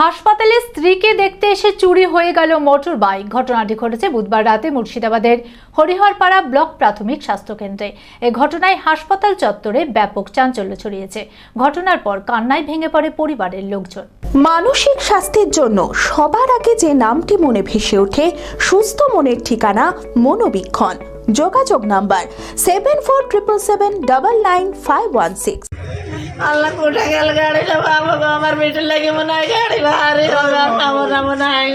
হাসপাতালে স্ত্রীকে দেখতে এসে চুরি হয়ে গেল মোটর বাইক ঘটনাটি ঘটেছে বুধবার রাতে মুর্শিদাবাদের হরিহরপাড়া ব্লক প্রাথমিক স্বাস্থ্যকেন্দ্রে। এ ঘটনায় হাসপাতাল চত্বরে ব্যাপক চাঞ্চল্য ছড়িয়েছে। ঘটনার পর কান্নায় ভেঙে পড়ে পরিবারের লোকজন। মানসিক স্বাস্থ্যের জন্য সবার আগে যে নামটি মনে ভেসে ওঠে, সুস্থ মনের ঠিকানা মনোবীক্ষণ। যোগাযোগ number seven four triple seven double nine five one six আল্লাহ গেল বাবা আমার লাগে মনে হয় গাড়ি মনে হয়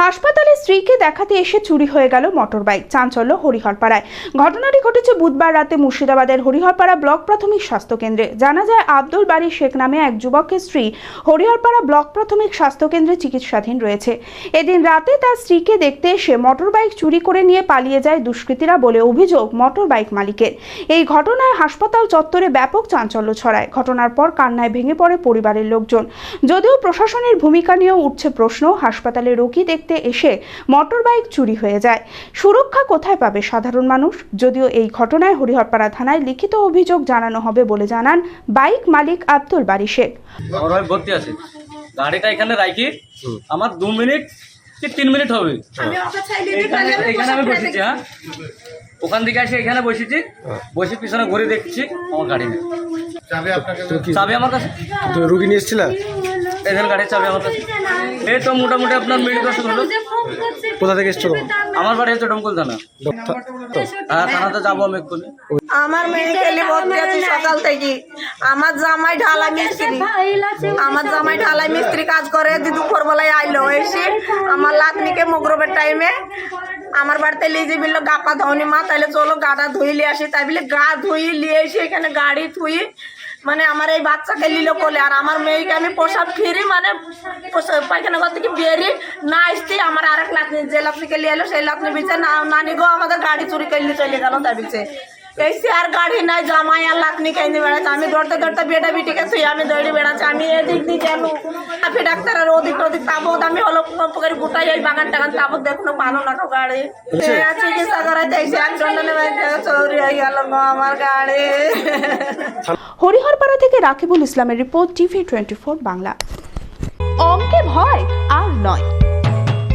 হাসপাতালে স্ত্রীকে দেখাতে এসে চুরি হয়ে গেল মোটরবাইক, চাঞ্চল্য হরিহরপাড়ায়। ঘটনাটি ঘটেছে বুধবার রাতে মুর্শিদাবাদের হরিহরপাড়া ব্লক প্রাথমিক স্বাস্থ্য কেন্দ্রে। জানা যায়, আব্দুল বাড়ি শেখ নামে এক যুবকের স্ত্রী হরিহরপাড়া ব্লক প্রাথমিক স্বাস্থ্য কেন্দ্রে চিকিৎসাধীন রয়েছে। এদিন রাতে তার স্ত্রীকে দেখতে এসে মোটরবাইক চুরি করে নিয়ে পালিয়ে যায় দুষ্কৃতীরা বলে অভিযোগ মোটরবাইক মালিকের। এই ঘটনায় হাসপাতাল চত্বরে ব্যাপক চাঞ্চল্য ছড়ায়। ঘটনার পর কান্নায় ভেঙে পড়ে পরিবারের লোকজন। যদিও প্রশাসনের ভূমিকা নিয়েও উঠছে প্রশ্ন হাসপাতালে রোগী দেখতে এসে মোটরবাইক চুরি হয়ে যায়। সুরক্ষা কোথায় পাবে সাধারণ মানুষ? যদিও এই ঘটনায় হরিহরপাড়া থানায় লিখিত অভিযোগ জানানো হবে বলে জানান বাইক মালিক আব্দুল বারি শেখ। আমার ভর্তি আছে। গাড়িটা এখানে রাখি। আমার দু মিনিট কি তিন মিনিট হবে? এখানে আমি বসেছি হ্যাঁ। ওখান থেকে এসে এখানে বসেছি। বসে পিছনে ঘুরে দেখছি আমার গাড়ি নেই। চাবি আমার কাছে? রুগী নিয়ে এসেছিলা এখানে গাড়ির চাবি আমার কাছে। এই তো মোটামুটি আপনার মিনিট দশ হলো। কোথা থেকে এসছো? আমার বাড়ি হচ্ছে ডমকল থানা। হ্যাঁ থানাতে যাব আমি এক্ষুনি। আমার মেয়ে খেলে ভর্তি আছে সকাল থেকে। আমার জামাই ঢালাই মিস্ত্রি। আমার জামাই ঢালাই মিস্ত্রি কাজ করে দুপুর বেলায় আইলো এসে আমার লাতনিকে মগরবের টাইমে আমার বাড়িতে লিজে বিল গাপা ধনী মা তাহলে চলো গাটা ধুই লিয়ে আসি। তাই বলে, গা ধুই লিয়ে এসে এখানে গাড়ি ধুই মানে আমার এই বাচ্চাকে নিল কোলে। আর আমার মেয়েকে আমি পোশাক ফিরি মানে পায়খানা ঘর থেকে বেরি, না আসতে আমার আরেক লাতনি, যে লাতনিকে নিয়ে এলো, সেই লাতনি বিচে না, নানি গো আমাদের গাড়ি চুরি করলে চলে গেল। তাই বিছে এসে আর গাড়ি নাই জামাই আর লাতনি কেঁদে বেড়াচ্ছে। আমি দৌড়তে দৌড়তে বেটা বিটিকে তুই আমি দৌড়ে বেড়াচ্ছি। আমি এদিক দিয়ে কেন আপনি ডাক্তারের ওদিক ওদিক তাবৎ আমি হলো পুকুরের গোটাই ওই বাগান টাগান তাবৎ দেখুন পানো না তো গাড়ি? চিকিৎসা করাইতে এসে চৌরি হয়ে গেল আমার গাড়ি। হরিহরপাড়া থেকে রাকিবুল ইসলামের report TV twenty four Bangla. অঙ্কে ভয় আর নয়।